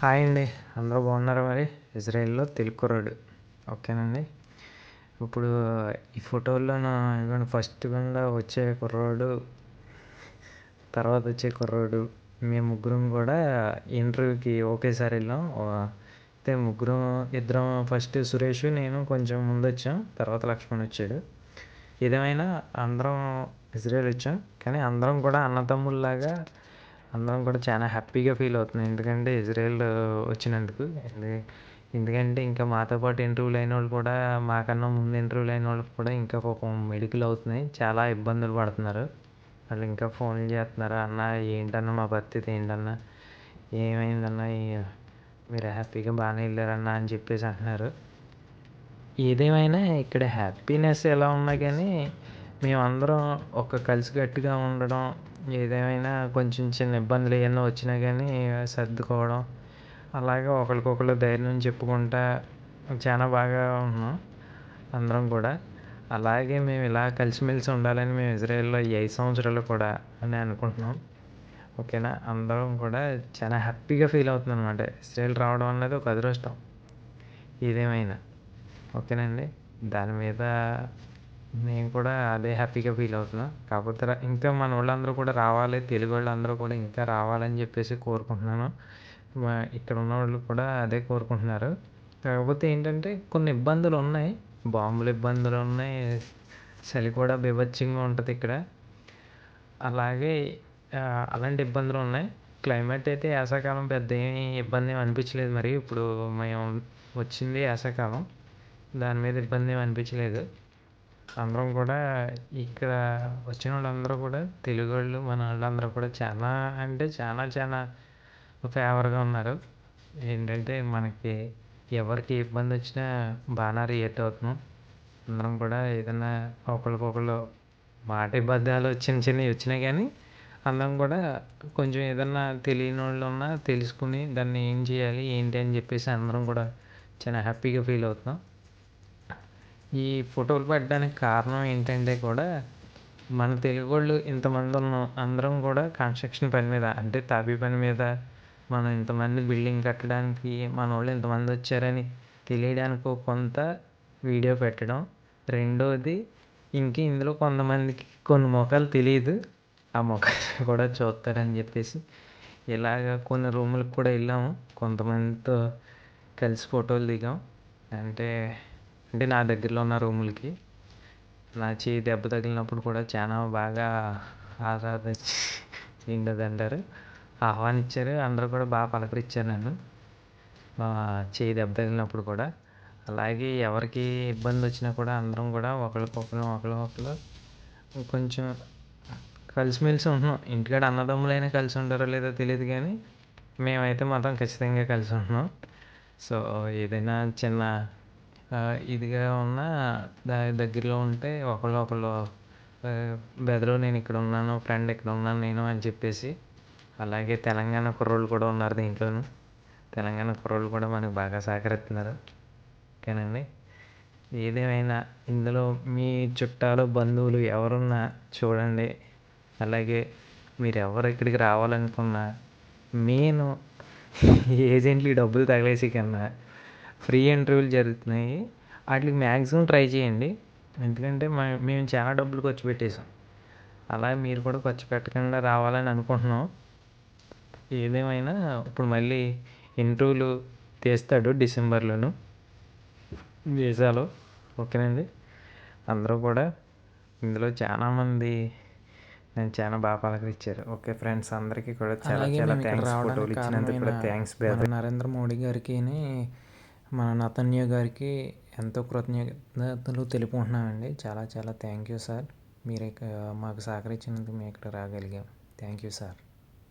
Hi అండి. అందరూ బాగున్నారు మరి? ఇజ్రాయెల్లో తెలుగు కుర్రాడు. ఓకేనండి. ఇప్పుడు ఈ ఫోటోలో నా ఫస్ట్ కింద వచ్చే కుర్రాడు తర్వాత వచ్చే కుర్రాడు మేము ముగ్గురం కూడా ఇంటర్వ్యూకి ఒకేసారి వెళ్ళాం. అయితే ముగ్గురం ఇద్దరం ఫస్ట్ సురేష్ నేను కొంచెం ముందు వచ్చాం తర్వాత లక్ష్మణ్ వచ్చాడు. ఏదేమైనా అందరం ఇజ్రాయెల్ వచ్చాం కానీ అందరం కూడా అన్నదమ్ముల్లాగా అందరం కూడా చాలా హ్యాపీగా ఫీల్ అవుతున్నాం. ఎందుకంటే ఇజ్రాయెల్ వచ్చినందుకు. ఎందుకంటే ఇంకా మాతో పాటు ఇంటర్వ్యూలు అయిన వాళ్ళు కూడా మాకన్నా ముందు ఇంటర్వ్యూలు అయిన వాళ్ళకి కూడా ఇంకా పాపం మెడికల్ అవుతున్నాయి. చాలా ఇబ్బందులు పడుతున్నారు. వాళ్ళు ఇంకా ఫోన్లు చేస్తున్నారు? అన్న ఏంటన్నా మా పరిస్థితి ఏంటన్నా? ఏమైందన్నా? మీరు హ్యాపీగా బాగానే వెళ్ళారన్నా అని చెప్పేసి అంటున్నారు. ఏదేమైనా ఇక్కడ హ్యాపీనెస్ ఎలా ఉన్నా కానీ మేమందరం ఒక కలిసికట్టుగా ఉండడం ఏదేమైనా కొంచెం చిన్న ఇబ్బందులు ఏమైనా వచ్చినా కానీ సర్దుకోవడం. అలాగే ఒకరికొకరు ధైర్యం చెప్పుకుంటా చాలా బాగా ఉన్నాం అందరం కూడా. అలాగే మేము ఇలా కలిసిమెలిసి ఉండాలని మేము ఇజ్రాయెల్లో ఈ ఐదు సంవత్సరాలు కూడా అని అనుకుంటున్నాం. ఓకేనా? అందరం కూడా చాలా హ్యాపీగా ఫీల్ అవుతున్నాం అనమాట ఇజ్రాయెల్ రావడం అనేది ఒక అదృష్టం. ఏదేమైనా. ఓకేనండి దాని మీద నేను కూడా అదే హ్యాపీగా ఫీల్ అవుతున్నాను కాకపోతే ఇంకా మన వాళ్ళందరూ కూడా రావాలి తెలుగు వాళ్ళందరూ కూడా ఇంకా రావాలని చెప్పేసి కోరుకుంటున్నాను. ఇక్కడ ఉన్న వాళ్ళు కూడా అదే కోరుకుంటున్నారు. కాకపోతే ఏంటంటే కొన్ని ఇబ్బందులు ఉన్నాయి. బాంబుల ఇబ్బందులు ఉన్నాయి. చలి కూడా బీభత్సంగా ఉంటుంది ఇక్కడ. అలాగే అలాంటి ఇబ్బందులు ఉన్నాయి. క్లైమేట్ అయితే వేసవికాలం పెద్ద ఏమీ ఇబ్బంది ఏమి అనిపించలేదు మరి. ఇప్పుడు మేము వచ్చింది వేసవికాలం దాని మీద ఇబ్బంది ఏమి అనిపించలేదు. అందరం కూడా ఇక్కడ వచ్చిన వాళ్ళందరూ కూడా తెలుగు వాళ్ళు మన వాళ్ళందరూ కూడా చాలా అంటే చాలా చాలా ఫేవర్గా ఉన్నారు. ఏంటంటే మనకి ఎవరికి ఇబ్బంది వచ్చినా బాగా రియాక్ట్ అవుతున్నాం. అందరం కూడా ఏదైనా ఒకరికొకరు మాట ఇబ్బందాలు చిన్న చిన్నవి వచ్చినా కానీ అందరం కూడా కొంచెం ఏదన్నా తెలియని వాళ్ళు ఉన్నా తెలుసుకుని దాన్ని ఏం చేయాలి ఏంటి అని చెప్పేసి అందరం కూడా చాలా హ్యాపీగా ఫీల్ అవుతున్నాం. ఈ ఫోటోలు పెట్టడానికి కారణం ఏంటంటే కూడా మన తెలుగు వాళ్ళు ఇంతమంది ఉన్నాం అందరం కూడా కన్స్ట్రక్షన్ పని మీద అంటే తాపీ పని మీద మనం ఇంతమంది బిల్డింగ్ కట్టడానికి మన వాళ్ళు ఇంతమంది వచ్చారని తెలియడానికి కొంత వీడియో పెట్టడం. రెండోది ఇంకా ఇందులో కొంతమందికి కొన్ని ముఖాలు తెలియదు ఆ ముఖాలు కూడా చూస్తారని చెప్పేసి ఇలాగ కొన్ని రూములకు కూడా వెళ్ళాము. కొంతమందితో కలిసి ఫోటోలు దిగాం. అంటే అంటే నా దగ్గరలో ఉన్న రూములకి నా చేయి దెబ్బ తగిలినప్పుడు కూడా చాలా బాగా ఆరాధించి అంటారు ఆహ్వానించారు. అందరూ కూడా బాగా పలకరించారు నన్ను. చేయి దెబ్బ తగిలినప్పుడు కూడా. అలాగే ఎవరికి ఇబ్బంది వచ్చినా కూడా అందరం కూడా ఒకరికొకరు ఒకరికొకరు కొంచెం కలిసిమెలిసి ఉంటున్నాం. ఇంటికాడ అన్నదమ్ములైనా కలిసి ఉంటారో లేదో తెలియదు కానీ మేమైతే మాత్రం ఖచ్చితంగా కలిసి ఉంటున్నాం. సో ఏదైనా చిన్న ఇదిగా ఉన్న దాని దగ్గరలో ఉంటే ఒకళ్ళు ఒకళ్ళు బెదరు నేను ఇక్కడ ఉన్నాను ఫ్రెండ్ ఇక్కడ ఉన్నాను నేను అని చెప్పేసి అలాగే తెలంగాణ కుర్రోళ్ళు కూడా ఉన్నారు దీంట్లోనూ. తెలంగాణ కుర్రోళ్ళు కూడా మనకు బాగా సహకరిస్తున్నారు. ఓకేనండి? ఏదేమైనా ఇందులో మీ చుట్టాలు బంధువులు ఎవరున్నా చూడండి. అలాగే మీరు ఎవరు ఇక్కడికి రావాలనుకున్నా మెయిన్ ఏజెంట్లు డబ్బులు తగిలేసి కన్నా ఫ్రీ ఇంటర్వ్యూలు జరుగుతున్నాయి. వాటికి మ్యాక్సిమం ట్రై చేయండి. ఎందుకంటే మేము చాలా డబ్బులు ఖర్చు పెట్టేసాం అలా మీరు కూడా ఖర్చు పెట్టకుండా రావాలని అనుకుంటున్నాం. ఏదేమైనా ఇప్పుడు మళ్ళీ ఇంటర్వ్యూలు తీస్తాడు డిసెంబర్లోను. వీసాలో ఓకేనండి. అందరూ కూడా ఇందులో చాలామంది నేను చాలా బాగా పలకరించారు. ఓకే ఫ్రెండ్స్ అందరికీ కూడా చాలా చాలా థ్యాంక్స్ ఫోటోలు ఇచ్చినందుకు కూడా థ్యాంక్స్ నరేంద్ర మోడీ గారికి మన నతన్య గారికి ఎంతో కృతజ్ఞతలు తెలుపుకుంటున్నామండి చాలా చాలా థ్యాంక్ యూ సార్. మీరు మాకు సహకరించినందుకు మేము ఇక్కడ రాగలిగాం. Thank you sir.